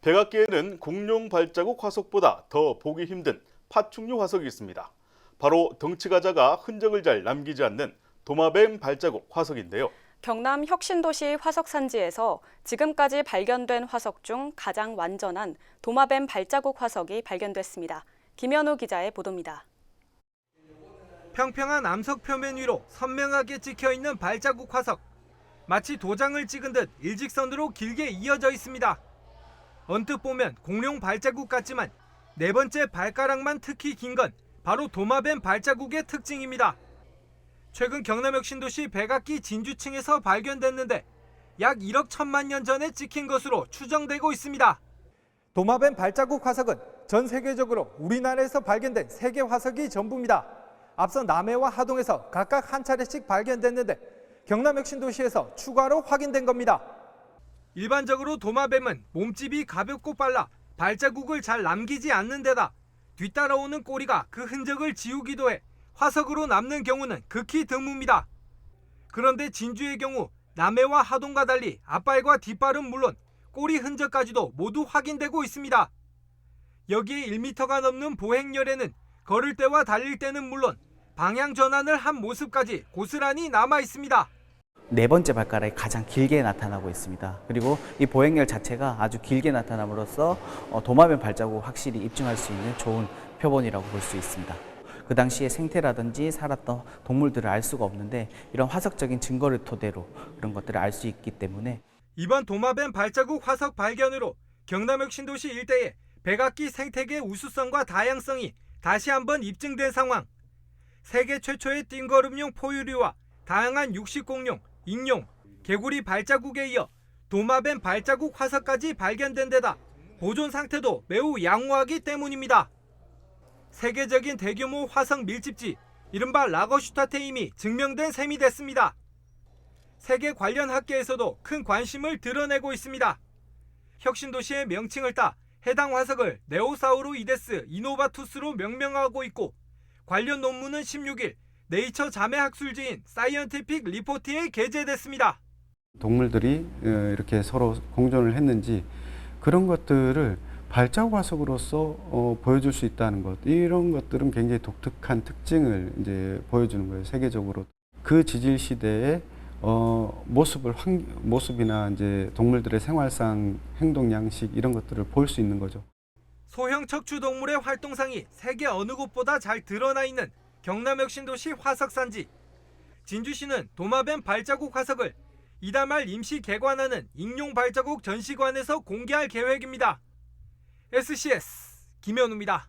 백악기에는 공룡 발자국 화석보다 더 보기 힘든 파충류 화석이 있습니다. 바로 덩치가 작아 흔적을 잘 남기지 않는 도마뱀 발자국 화석인데요. 경남 혁신도시 화석산지에서 지금까지 발견된 화석 중 가장 완전한 도마뱀 발자국 화석이 발견됐습니다. 김현우 기자의 보도입니다. 평평한 암석 표면 위로 선명하게 찍혀 있는 발자국 화석. 마치 도장을 찍은 듯 일직선으로 길게 이어져 있습니다. 언뜻 보면 공룡 발자국 같지만 네 번째 발가락만 특히 긴 건 바로 도마뱀 발자국의 특징입니다. 최근 경남역 신도시 백악기 진주층에서 발견됐는데 약 1억 천만 년 전에 찍힌 것으로 추정되고 있습니다. 도마뱀 발자국 화석은 전 세계적으로 우리나라에서 발견된 세계 화석이 전부입니다. 앞서 남해와 하동에서 각각 한 차례씩 발견됐는데 경남역 신도시에서 추가로 확인된 겁니다. 일반적으로 도마뱀은 몸집이 가볍고 빨라 발자국을 잘 남기지 않는 데다 뒤따라오는 꼬리가 그 흔적을 지우기도 해 화석으로 남는 경우는 극히 드뭅니다. 그런데 진주의 경우 남해와 하동과 달리 앞발과 뒷발은 물론 꼬리 흔적까지도 모두 확인되고 있습니다. 여기에 1m가 넘는 보행열에는 걸을 때와 달릴 때는 물론 방향 전환을 한 모습까지 고스란히 남아 있습니다. 네 번째 발가락이 가장 길게 나타나고 있습니다. 그리고 이 보행열 자체가 아주 길게 나타남으로써 어, 도마뱀 발자국 확실히 입증할 수 있는 좋은 표본이라고 볼 수 있습니다. 그 당시의 생태라든지 살았던 동물들을 알 수가 없는데 이런 화석적인 증거를 토대로 그런 것들을 알 수 있기 때문에 이번 도마뱀 발자국 화석 발견으로 경남역 신도시 일대의 백악기 생태계 우수성과 다양성이 다시 한번 입증된 상황. 세계 최초의 띵거름용 포유류와 다양한 육식공룡, 익룡, 개구리 발자국에 이어 도마뱀 발자국 화석까지 발견된 데다 보존 상태도 매우 양호하기 때문입니다. 세계적인 대규모 화석 밀집지 이른바 라거슈타테 임이 증명된 셈이 됐습니다. 세계 관련 학계에서도 큰 관심을 드러내고 있습니다. 혁신도시의 명칭을 따 해당 화석을 네오사우루이데스 이노바투스로 명명하고 있고 관련 논문은 16일 네이처 자매 학술지인 사이언티픽 리포트에 게재됐습니다. 동물들이 어, 이렇게 서로 공존을 했는지 그런 것들을 발자국 화석으로서 어, 보여줄 수 있다는 것 이런 것들은 굉장히 독특한 특징을 이제 보여주는 거예요 세계적으로 그 지질 시대의 어, 모습을 환, 모습이나 이제 동물들의 생활상 행동 양식 이런 것들을 볼 수 있는 거죠. 소형 척추 동물의 활동상이 세계 어느 곳보다 잘 드러나 있는 경남역 신도시 화석산지. 진주시는 도마뱀 발자국 화석을 이달 말 임시 개관하는 익룡 발자국 전시관에서 공개할 계획입니다. SCS 김현우입니다.